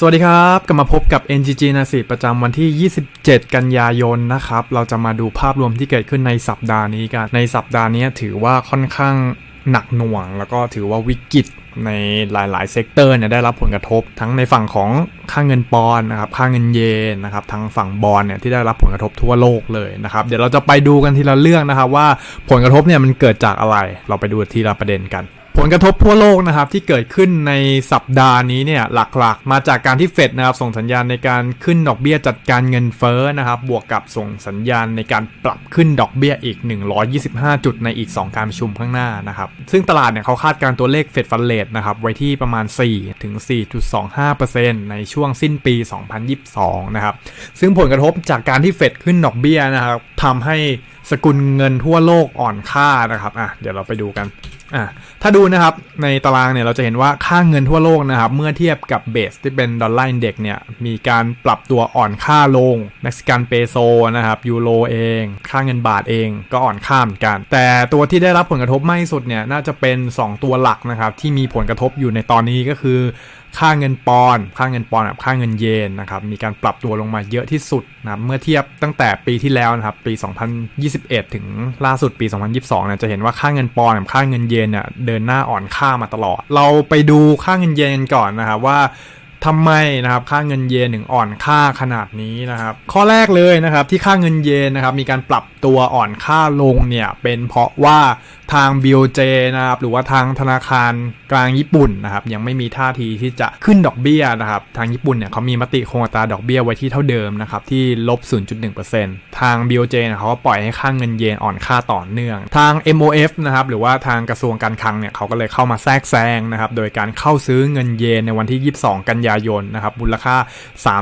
สวัสดีครับ กลับมาพบกับ NGG นาสิประจำวันที่ 27 กันยายนนะครับ เราจะมาดูภาพรวมที่เกิดขึ้นในสัปดาห์นี้กัน ในสัปดาห์นี้ถือว่าค่อนข้างหนักหน่วง แล้วก็ถือว่าวิกฤตในหลาย ๆ เซกเตอร์เนี่ยได้รับผลกระทบ ทั้งในฝั่งของค่าเงินปอนด์นะครับค่าเงินเยนนะครับทั้งฝั่งบอลเนี่ยที่ได้รับผลกระทบทั่วโลกเลยนะครับเดี๋ยวเราจะไปดูกันทีละเรื่องนะครับว่าผลกระทบเนี่ยมันเกิดจากอะไร เราไปดูทีละประเด็นกัน ผลกระทบทั่วโลกนะครับที่เกิดขึ้นในสัปดาห์นี้เนี่ยหลักๆ มาจากการที่เฟดนะครับส่งสัญญาณในการขึ้นดอกเบี้ยจัดการเงินเฟ้อนะครับบวกกับส่งสัญญาณในการปรับขึ้นดอกเบี้ยอีก 125 จุดในอีก 2 การประชุมข้างหน้านะครับซึ่งตลาดเนี่ยเขาคาดการตัวเลขเฟดฟันเลทนะครับไว้ที่ประมาณ 4 ถึง 4.25%ในช่วงสิ้นปี 2022 นะครับซึ่งผลกระทบจากการที่เฟดขึ้นดอกเบี้ยนะครับทำให้สกุลเงินทั่วโลกอ่อนค่านะครับอะเดี๋ยวเราไปดูกัน อะถ้าดูนะครับในตารางเนี่ยเราจะเห็นว่าค่าเงินทั่วโลกนะครับ เมื่อเทียบกับเบสที่เป็นดอลลาร์อินเด็กเนี่ยมีการปรับตัวอ่อนค่าลงเม็กซิกันเปโซนะครับยูโรเอง ค่าเงินบาทเองก็อ่อนค่าเหมือนกัน แต่ตัวที่ได้รับผลกระทบมากที่สุดเนี่ยน่าจะเป็น 2 ตัวหลักนะครับที่มีผลกระทบอยู่ในตอนนี้ก็คือ ค่าเงินปอนด์ค่าเงินปอนด์กับค่าเงินเยนนะครับมีการปรับตัวลงมาเยอะที่สุดนะครับเมื่อเทียบตั้งแต่ปีที่แล้วนะครับปี 2021 ถึงล่าสุดปี 2022เนี่ยจะเห็นว่าค่าเงินปอนด์กับค่าเงินเยนเนี่ยเดินหน้าอ่อนค่ามาตลอด เราไปดูค่าเงินเยนกันก่อนนะครับว่าทำไมนะครับค่าเงินเยนถึงอ่อนค่าขนาดนี้นะครับข้อแรกเลยนะครับที่ค่าเงินเยนนะครับมีการปรับตัวอ่อนค่าลงเนี่ยเป็นเพราะว่าทาง BOJ นะครับหรือว่าทางธนาคารกลางญี่ปุ่นนะครับยังไม่มีท่าทีที่จะขึ้นดอกเบี้ยนะครับทางญี่ปุ่นเนี่ยเขามีมติคงอัตราดอกเบี้ยไว้ที่เท่าเดิมนะครับที่ลบ 0.1%ทาง BOJ เนี่ยเขาก็ปล่อยให้ค่าเงินเยนอ่อนค่าต่อเนื่อง ทาง MOF นะครับหรือว่าทางกระทรวงการคลังเนี่ยเขาก็เลยเข้ามาแทรกแซงนะครับโดยการเข้าซื้อเงินเยนในวันที่ 22 กันยายนนะครับมูลค่า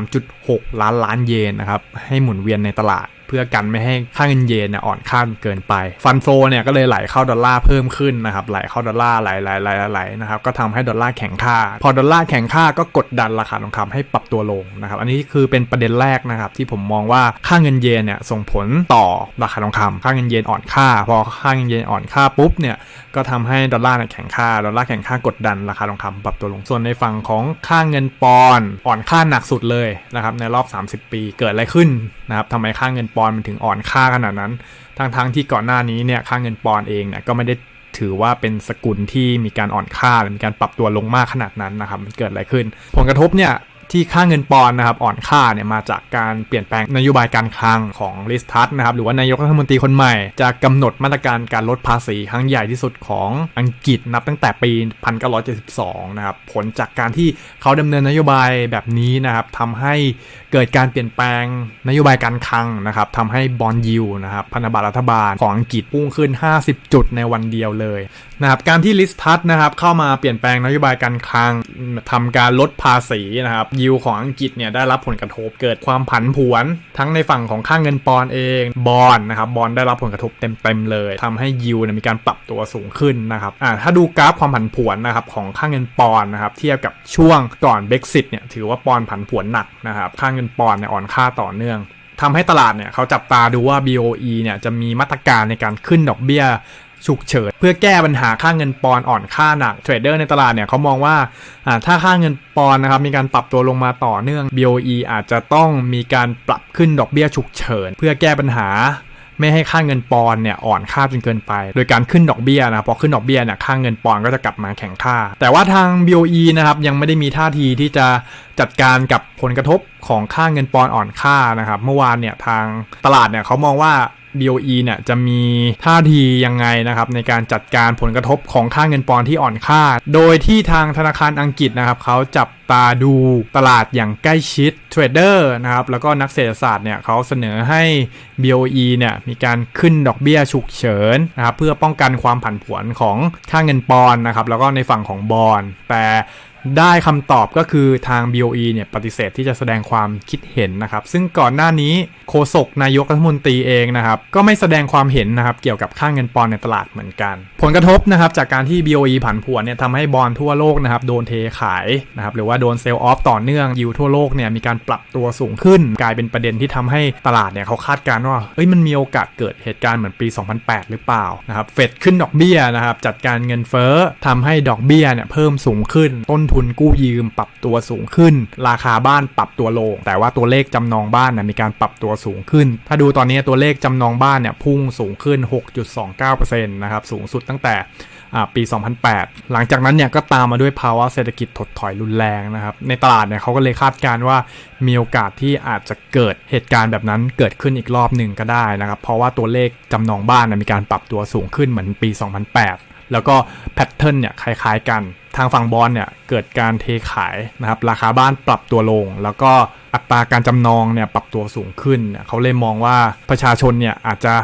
3.6 ล้านล้านเยนนะครับให้หมุนเวียนในตลาด เพื่อกันไม่ให้ค่าเงินเยนเนี่ยอ่อนค่าเกินไป ฟันโฟเนี่ยก็เลยไหลเข้าดอลลาร์เพิ่มขึ้นนะครับไหลเข้าดอลลาร์ไหลไหลไหลไหลนะครับก็ทำให้ดอลลาร์แข็งค่า พอดอลลาร์แข็งค่าก็กดดันราคาทองคำให้ปรับตัวลงนะครับ อันนี้คือเป็นประเด็นแรกนะครับที่ผมมองว่าค่าเงินเยนเนี่ยส่งผลต่อราคาทองคำค่าเงินเยนอ่อนค่า พอค่าเงินเยนอ่อนค่าปุ๊บเนี่ยก็ทำให้ดอลลาร์แข็งค่าดอลลาร์แข็งค่ากดดันราคาทองคำปรับตัวลงส่วนในฝั่งของค่าเงินปอนอ่อนค่าหนักสุดเลยนะครับในรอบ 30 ปีเกิดอะไรขึ้นนะครับทำไมค่าเงินปอนด์มันถึงอ่อนค่าขนาดนั้น ทั้งๆทที่ก่อนหน้านี้เนี่ยค่าเงินปอนด์เองเนี่ยก็ไม่ได้ถือว่าเป็นสกุลที่มีการอ่อนค่าหรือมีการปรับตัวลงมากขนาดนั้นนะครับมันเกิดอะไรขึ้น ผลกระทบเนี่ย ที่ค่าเงินปอนด์นะครับอ่อนค่าเนี่ยมาจากการเปลี่ยนแปลงนโยบายการคลังของลิสทัสนะครับหรือว่านายกรัฐมนตรีคนใหม่ จะกำหนดมาตรการการลดภาษีครั้งใหญ่ที่สุดของอังกฤษนับตั้งแต่ปี 1972 นะครับผลจากการที่เขาดำเนินนโยบายแบบนี้นะครับทำให้เกิดการเปลี่ยนแปลงนโยบายการคลังนะครับทำให้บอลยิวนะครับพันธบัตรรัฐบาลของอังกฤษพุ่งขึ้น 50 จุดในวันเดียวเลยนะครับการที่ลิสทัสนะครับเข้ามาเปลี่ยนแปลงนโยบายการคลังทำการลดภาษีนะครับยิวของอังกฤษเนี่ยได้รับผลกระทบเกิดความผันผวน ทั้งในฝั่งของค่างเงินปอนเองบอลนะครับบอลได้รับผลกระทบเต็มๆเลยทำให้ยิวเนี่ยมีการปรับตัวสูงขึ้นนะครับอ่าถ้าดูกราฟความผันผวนนะครับของค่างเงินปอนนะครับเทียบกับช่วงก่อนเบ x ซิตเนี่ยถือว่าปอนผันผวนหนักนะครับค่างเงินปอนเนี่ยอ่อนค่าต่อเนื่องทำให้ตลาดเนี่ยเขาจับตาดูว่า BOE เนี่ยจะมีมาตรการในการขึ้นดอกเบี้ย ฉุกเฉินเพื่อแก้ปัญหาค่าเงินปอนอ่อนค่าหนักเทรดเดอร์ในตลาดเนี่ยเขามองว่าถ้าค่าเงินปอนนะครับมีการปรับตัวลงมาต่อเนื่อง BOE อาจจะต้องมีการปรับขึ้นดอกเบี้ยฉุกเฉิน เพื่อแก้ปัญหาไม่ให้ค่าเงินปอนเนี่ยอ่อนค่าจนเกินไป โดยการขึ้นดอกเบี้ยนะพอขึ้นดอกเบี้ยเนี่ยค่าเงินปอนก็จะกลับมาแข็งค่า แต่ว่าทาง BOE นะครับยังไม่ได้มีท่าทีที่จะจัดการกับผลกระทบของค่าเงินปอนอ่อนค่านะครับเมื่อวานเนี่ยทางตลาดเนี่ยเขามองว่า BOE เนี่ยจะมีท่าทียังไงนะครับในการจัดการผลกระทบของค่าเงินปอนที่อ่อนค่า โดยที่ทางธนาคารอังกฤษนะครับเขาจับตาดูตลาดอย่างใกล้ชิดเทรดเดอร์นะครับแล้วก็นักเศรษฐศาสตร์เนี่ยเขาเสนอให้ BOE เนี่ยมีการขึ้นดอกเบี้ยฉุกเฉินนะครับเพื่อป้องกันความผันผวนของค่าเงินปอนนะครับแล้วก็ในฝั่งของบอลแต่ ได้คำตอบก็คือทาง BOE เนี่ยปฏิเสธที่จะแสดงความคิดเห็นนะครับ ซึ่งก่อนหน้านี้โฆษกนายกรัฐมนตรีเองนะครับ ก็ไม่แสดงความเห็นนะครับเกี่ยวกับค่างเงินปอนในตลาดเหมือนกัน ผลกระทบนะครับจากการที่ BOE ผันผวนเนี่ยทำให้บอลทั่วโลกนะครับโดนเทขายนะครับหรือว่าโดนเซลล์ออฟต่อเนื่องยิวทั่วโลกเนี่ยมีการปรับตัวสูงขึ้น กลายเป็นประเด็นที่ทำให้ตลาดเนี่ยเขาคาดการณ์ว่าเอ้ยมันมีโอกาสเกิดเหตุการณ์เหมือนปี 2008 หรือเปล่านะครับเฟดขึ้นดอกเบี้ยนะครับจัดการเงินเฟ้อทำให้ดอกเบี้ยเนี่ยเพิ่มสูงขึ้นต้นทุุนกู้ยืมปรับตัวสูงขึ้น ราคาบ้านปรับตัวลง แต่ว่าตัวเลขจำนองบ้านนี่ยมีการปรับตัวสูงขึ้น ถ้าดูตอนนี้ตัวเลขจำนองบ้านเนี่ยพุ่งสูงขึ้น 6.29%นะครับสูงสุดตั้งแต่ปี 2008 หลังจากนั้นเนี่ยก็ตามมาด้วยภาวะเศรษฐกิจถดถอยรุนแรงนะครับ ในตลาดเนี่ยเขาก็เลยคาดการณ์ว่ามีโอกาสที่อาจจะเกิดเหตุการณ์แบบนั้นเกิดขึ้นอีกรอบหนึ่งก็ได้นะครับ เพราะว่าตัวเลขจำนองบ้านมีการปรับตัวสูงขึ้นเหมือนปี 2008 แล้วก็แพทเทิร์นเนี่ยคล้ายๆกัน ทางฝั่งบอลเนี่ยเกิดการเทขายนะครับราคาบ้านปรับตัวลง แล้วก็อัตราการจำนองเนี่ยปรับตัวสูงขึ้นเนเขาเลยมองว่าประชาชนเนี่ยอาจจะ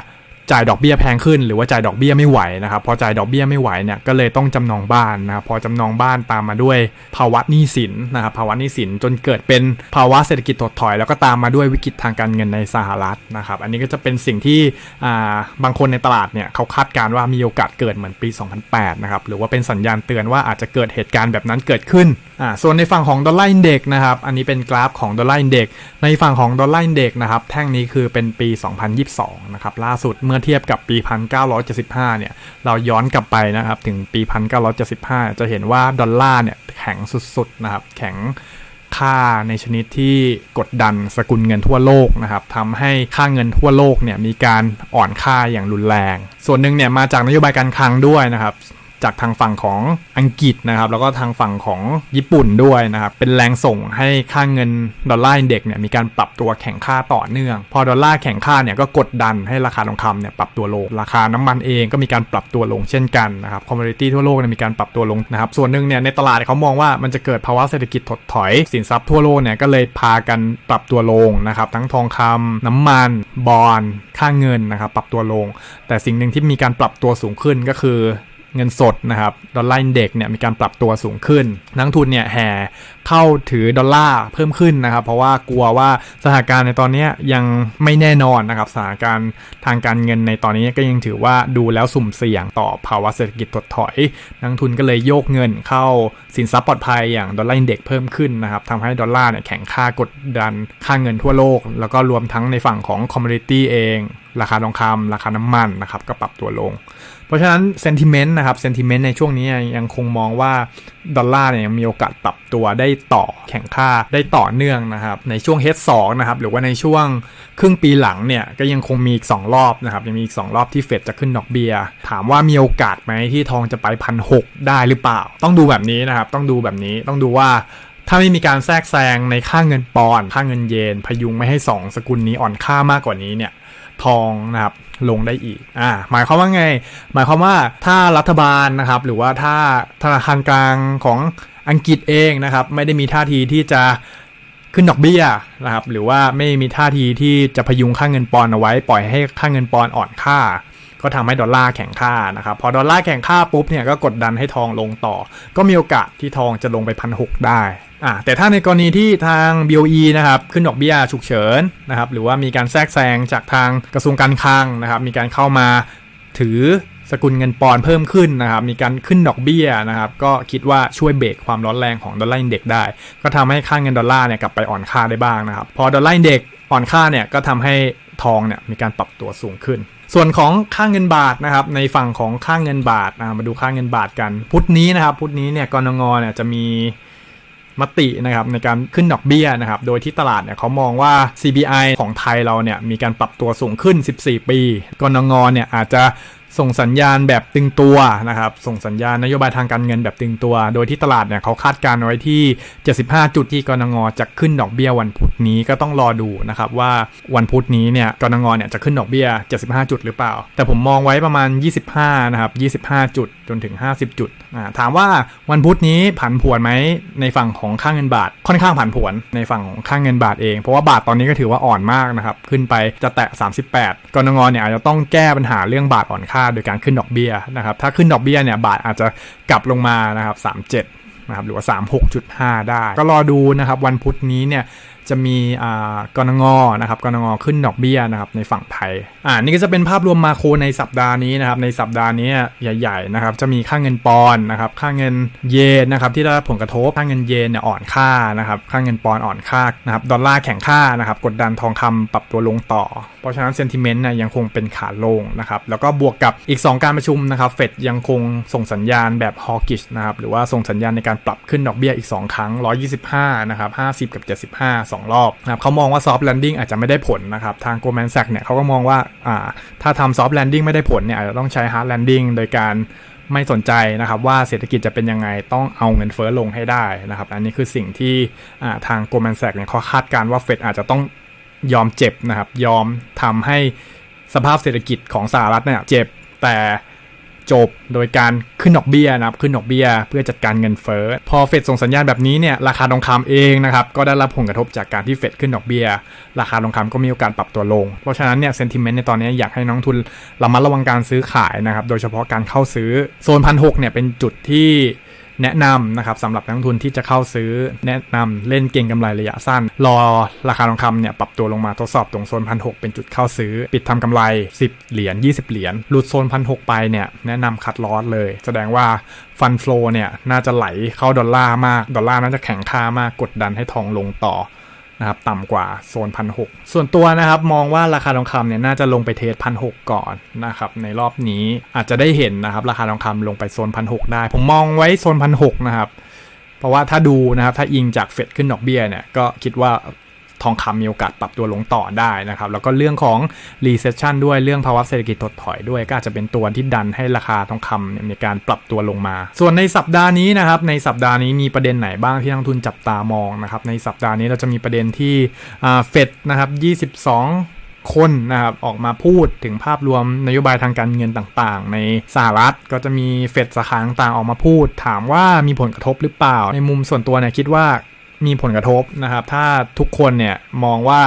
จ่ายดอกเบี้ยแพงขึ้น หรือว่าจ่ายดอกเบี้ยไม่ไหวนะครับพอจ่ายดอกเบี้ยไม่ไหวเนี่ยก็เลยต้องจำนองบ้านนะครับพอจำนองบ้านตามมาด้วยภาวะหนี้สินนะครับภาวะหนี้สินจนเกิดเป็นภาวะเศรษฐกิจถดถอย แล้วก็ตามมาด้วยวิกฤตทางการเงินในสหรัฐนะครับอันนี้ก็จะเป็นสิ่งที่อ่าบางคนในตลาดเนี่ยเขาคาดการณ์ว่ามีโอกาสเกิดเหมือนปี 2008 นะครับหรือว่าเป็นสัญญาณเตือนว่าอาจจะเกิดเหตุการณ์แบบนั้นเกิดขึ้นอ่าส่วนในฝั่งของดอลลาร์อินเด็กนะครับอันนี้เป็นกราฟของดอลลาร์อินเด็กในฝั่งของดอลลาร์อินเด็กนะครับแท่งนี้คือเป็นปี 2022 นะครับล่าสุดเมื่อเทียบกับปี 1975 เนี่ย เราย้อนกลับไปนะครับ ถึงปี 1975 จะเห็นว่าดอลลาร์เนี่ยแข็งสุดๆนะครับ แข็งค่าในชนิดที่กดดันสกุลเงินทั่วโลกนะครับทำให้ค่าเงินทั่วโลกเนี่ยมีการอ่อนค่าอย่างรุนแรง ส่วนหนึ่งเนี่ยมาจากนโยบายการคลังด้วยนะครับ จากทางฝั่งของอังกฤษนะครับแล้วก็ทางฝั่งของญี่ปุ่นด้วยนะครับเป็นแรงส่งให้ค่าเงินดอลลาร์อินเด็กเนี่ยมีการปรับตัวแข่งค่าต่อเนื่อง พอดอลลาร์แข่งค่าเนี่ยก็กดดันให้ราคาทองคำเนี่ยปรับตัวลง ราคาน้ำมันเองก็มีการปรับตัวลงเช่นกันนะครับคอมมูนิตี้ทั่วโลกเนี่ยมีการปรับตัวลงนะครับส่วนหนึ่งเนี่ยในตลาดเขามองว่ามันจะเกิดภาวะเศรษฐกิจถดถอยสินทรัพย์ทั่วโลกเนี่ยก็เลยพากันปรับตัวลงนะครับทั้งทองคำน้ำมันบอลค่าเงินนะครับปรับตัวลง แต่สิ่งหนึ่งที่มีการปรับตัวสูงขึ้นก็คือ เงินสดนะครับดอลลาร์อินเด็กซ์เนี่ยมีการปรับตัวสูงขึ้น นักทุนเนี่ยแห่เข้าถือดอลลาร์เพิ่มขึ้นนะครับ เพราะว่ากลัวว่าสถานการณ์ในตอนนี้ยังไม่แน่นอนนะครับสถานการณ์ทางการเงินในตอนนี้ก็ยังถือว่าดูแล้วสุ่มเสี่ยงต่อภาวะเศรษฐกิจถดถอย นักทุนก็เลยโยกเงินเข้าสินทรัพย์ปลอดภัยอย่างดอลลาร์อินเด็กซ์เพิ่มขึ้นนะครับทำให้ดอลลาร์เนี่ยแข็งค่ากดดันค่าเงินทั่วโลก แล้วก็รวมทั้งในฝั่งของคอมมูนิตี้เอง ราคาทองคำราคาน้ำมันนะครับก็ปรับตัวลง ราะฉะนั้นเซนติเมนต์นะครับเซนติเมนต์ในช่วงนี้ยังคงมองว่าดอลลาร์เนี่ยยังมีโอกาสปรับตัวได้ต่อแข่งค่าได้ต่อเนื่องนะครับ ในช่วง H2 นะครับ หรือว่าในช่วงครึ่งปีหลังเนี่ย ก็ยังคงมีอีก 2 รอบนะครับ ยังมีอีก 2 รอบที่เฟดจะขึ้นดอกเบีย้ย ถามว่ามีโอกาสไหมที่ทองจะไปพันหได้หรือเปล่า ต้องดูแบบนี้นะครับ ต้องดูแบบนี้ต้องดูว่าถ้าไม่มีการแทรกแซงในค่าเงินปอนด์ค่าเงินเยน พยุงไม่ให้ 2 สกุลนี้อ่อนค่ามากกว่านี้เนี่ยทองนะครับ ลงได้อีกอ่าหมายความว่าไง หมายความว่าถ้ารัฐบาลนะครับ หรือว่าถ้าธนาคารกลางของอังกฤษเองนะครับ ไม่ได้มีท่าทีที่จะขึ้นดอกเบี้ยนะครับหรือว่าไม่มีท่าทีที่จะพยุงค่าเงินปอนเอาไว้ ปล่อยให้ค่าเงินปอนอ่อนค่า ก็ทำให้ดอลลาร์แข็งค่านะครับพอดอลลาร์แข็งค่าปุ๊บเนี่ยก็กดดันให้ทองลงต่อ ก็มีโอกาสที่ทองจะลงไปพันหได้อ่าแต่ถ้าในกรณีที่ทาง BOE นะครับขึ้นดอกเบี้ยฉุกเฉินนะครับหรือว่ามีการแทรกแซงจากทางกระทรวงการคลังนะครับมีการเข้ามาถือสกุลเงินปอนด์เพิ่มขึ้นนะครับมีการขึ้นดอกเบี้ยนะครับก็คิดว่าช่วยเบรกความร้อนแรงของดอลลาร์อินเด็กซ์ได้ ก็ทำให้ค่าเงินดอลลาร์เนี่ยกลับไปอ่อนค่าได้บ้างนะครับพอดอลลาร์อินเด็กอ่อนค่าเนี่ยก็ทำให้ทองเนี่ยมีการปรับตัวสูงขึ้น ส่วนของค่าเงินบาทนะครับในฝั่งของค่าเงินบาทมาดูค่าเงินบาทกัน พุธนี้นะครับพุธนี้เนี่ยกรงงเนี่ยจะมีมตินะครับในการขึ้นดอกเบี้ยนะครับ โดยที่ตลาดเนี่ยเขามองว่า CBI ของไทยเราเนี่ยมีการปรับตัวสูงขึ้น 14 ปี กรงงเนี่ยอาจจะ ส่งสัญญาณแบบตึงตัวนะครับ ส่งสัญญาณนโยบายทางการเงินแบบตึงตัว โดยที่ตลาดเนี่ยเขาคาดการณ์ไว้ที่ 75 จุดที่กรงงจะขึ้นดอกเบี้ยวันพุธนี้ก็ต้องรอดูนะครับว่าวันพุธนี้เนี่ยกรงงเนี่ยจะขึ้นดอกเบี้ย 75 จุดหรือเปล่า แต่ผมมองไว้ประมาณ 25 นะครับ 25 จุด นถึง 50 จุดอ่าถามว่าวันพุธนี้ผันผวนไหมในฝั่งของค่าเงินบาท ค่อนข้างผันผวนในฝั่งของค่าเงินบาทเอง เพราะว่าบาทตอนนี้ก็ถือว่าอ่อนมากนะครับ ขึ้นไปจะแตะ 38กรงงเนี่ยอาจจะต้องแก้ปัญหาเรื่องบาทอ่อนค่าโดยการขึ้นดอกเบี้ยนะครับ ถ้าขึ้นดอกเบี้ยเนี่ยบาทอาจจะกลับลงมานะครับ37นะครับหรือว่า 36.5 ได้ ก็รอดูนะครับวันพุธนี้เนี่ย จะมีกรงงนะครับกรงงขึ้นดอกเบี้ยนะครับในฝั่งไทยอ่านี่ก็จะเป็นภาพรวมมาโครในสัปดาห์นี้นะครับในสัปดาห์นี้ใหญ่ๆนะครับจะมีค่าเงินปอนด์นะครับค่าเงินเยนนะครับที่ได้ผลกระทบค่าเงินเยนเนี่ยอ่อนค่านะครับค่าเงินปอนด์อ่อนค่านะครับดอลลาร์แข็งค่านะครับกดดันทองคำปรับตัวลงต่อ เพราะฉะนั้นเซนติเมนต์เนี่ยยังคงเป็นขาลงนะครับแล้วก็บวกกับอีก 2 การประชุมนะครับเฟดยังคงส่งสัญญาณแบบฮอกิชนะครับหรือว่าส่งสัญญาณในการปรับขึ้นดอกเบี้ยอีก 2 ครั้ง 125นะครับ50 กับ 75 2 รอบนะครับเขามองว่าซอฟต์แลนดิ้งอาจจะไม่ได้ผลนะครับ ทางโกลแมนแซกเนี่ยเขาก็มองว่าอ่าถ้าทำซอฟต์แลนดิ้งไม่ได้ผลเนี่ยอาจจะต้องใช้ฮาร์ดแลนดิ้งโดยการไม่สนใจนะครับว่าเศรษฐกิจจะเป็นยังไงต้องเอาเงินเฟ้อลงให้ได้นะครับ อันนี้คือสิ่งที่ทางโกลแมนแซกเนี่ยเขาคาดการณ์ว่าเฟดอาจจะต้องยอมเจ็บนะครับ ยอมทำให้สภาพเศรษฐกิจของสหรัฐเนี่ยเจ็บแต่ จบโดยการขึ้นดอกเบี้ยนะครับขึ้นดอกเบี้ยเพื่อจัดการเงินเฟ้อพอเฟดส่งสัญญาณแบบนี้เนี่ยราคาทองคำเองนะครับก็ได้รับผลกระทบจากการที่เฟดขึ้นดอกเบี้ย ราคาทองคำก็มีโอกาสปรับตัวลง เพราะฉะนั้นเนี่ยเซนติเมนต์ในตอนนี้อยากให้น้องทุนระมัดระวังการซื้อขายนะครับโดยเฉพาะการเข้าซื้อโซนพันหกเนี่ยเป็นจุดที่ แนะนำนะครับสำหรับนักลงทุนที่จะเข้าซื้อแนะนำเล่นเก่งกำไรระยะสั้น รอราคาทองคำเนี่ยปรับตัวลงมาทดสอบตรงโซนพันหเป็นจุดเข้าซื้อ ปิดทำกำไร 10 เหรียญ20 เหรียญหลุดโซนพันหไปเนี่ยแนะนำคัดลอสเลย แสดงว่าฟันฟลอเนี่ยน่าจะไหลเข้าดอลลาร์มาก ดอลลาร์น่าจะแข็งค่ามากกดดันให้ทองลงต่อ นะครับต่ำกว่าโซนพันหส่วนตัวนะครับมองว่าราคาทองคำเนี่ยน่าจะลงไปเทสพันหก่อนนะครับในรอบนี้อาจจะได้เห็นนะครับราคาทองคำลงไปโซนพันหได้ ผมมองไว้โซนพันหนะครับ เพราะว่าถ้าดูนะครับถ้าอิงจากเฟดขึ้นดอกเบี้ยเนี่ยก็คิดว่า ทองคำมีโอกาสปรับตัวลงต่อได้นะครับ แล้วก็เรื่องของ recession ด้วยเรื่องภาวะเศรษฐกิจถดถอยด้วย ก็อาจจะเป็นตัวที่ดันให้ราคาทองคำมีการปรับตัวลงมา ส่วนในสัปดาห์นี้นะครับ ในสัปดาห์นี้มีประเด็นไหนบ้างที่นักทุนจับตามองนะครับ ในสัปดาห์นี้เราจะมีประเด็นที่เฟดนะครับ 22คนนะครับออกมาพูดถึงภาพรวมนโยบายทางการเงินต่างๆ ในสหรัฐก็จะมีเฟดสาขาต่างๆ ออกมาพูด ถามว่ามีผลกระทบหรือเปล่า ในมุมส่วนตัวเนี่ยคิดว่า มีผลกระทบนะครับ ถ้าทุกคนเนี่ยมองว่า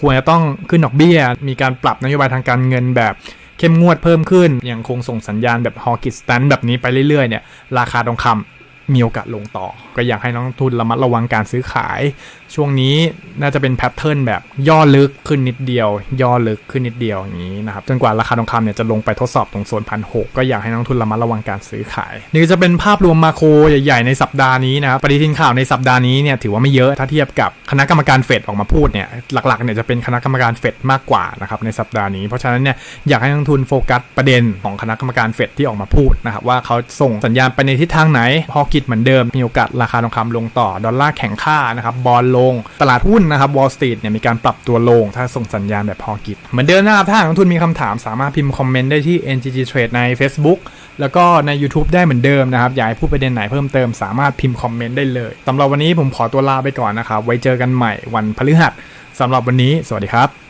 ควรจะต้องขึ้นดอกเบี้ย มีการปรับนโยบายทางการเงินแบบเข้มงวดเพิ่มขึ้น ยังคงส่งสัญญาณแบบฮอกิสตันแบบนี้ไปเรื่อยๆเนี่ย ราคาทองคำ มีโอกาสลงต่อ ก็อยากให้นักลงทุนระมัดระวังการซื้อขาย ช่วงนี้น่าจะเป็นแพทเทิร์นแบบย่อลึกขึ้นนิดเดียว ย่อลึกขึ้นนิดเดียวอย่างนี้นะครับจนกว่าราคาทองคำเนี่ยจะลงไปทดสอบตรงโซนพันหก็อยากให้นักลงทุนระมัดระวังการซื้อขาย นี่จะเป็นภาพรวมมาโครใหญ่ ๆ ในสัปดาห์นี้นะครับปฏิทินข่าวในสัปดาห์นี้เนี่ยถือว่าไม่เยอะถ้าเทียบกับคณะกรรมการเฟดออกมาพูดเนี่ยหลักๆเนี่ยจะเป็นคณะกรรมการเฟดมากกว่านะครับในสัปดาห์นี้เพราะฉะนั้นเนี่ยอยากให้นักลงทุนโฟกัสประเด็นของคณะกรรมการเฟดที่ออกมาพูดนะครับว่าเขาส่งสัญญาณไปในทิศทางไหนพอกิจเหมือนเดิม มีโอกาสราคาทองคำลงต่อ ดอลลาร์แข็งค่านะครับ บอลลง ตลาดหุ้นนะครับ วอลสตรีทเนี่ยมีการปรับตัวลง ถ้าส่งสัญญาณแบบพอกิจ เหมือนเดิมนะครับ ถ้านักลงทุนมีคำถามสามารถพิมพ์คอมเมนต์ได้ที่ NGG Trade ใน Facebook แล้วก็ใน YouTube ได้เหมือนเดิมนะครับ อยากให้พูดประเด็นไหนเพิ่มเติมสามารถพิมพ์คอมเมนต์ได้เลยสำหรับวันนี้ผมขอตัวลาไปก่อนนะครับ ไว้เจอกันใหม่วันพฤหัสสำหรับวันนี้ สวัสดีครับ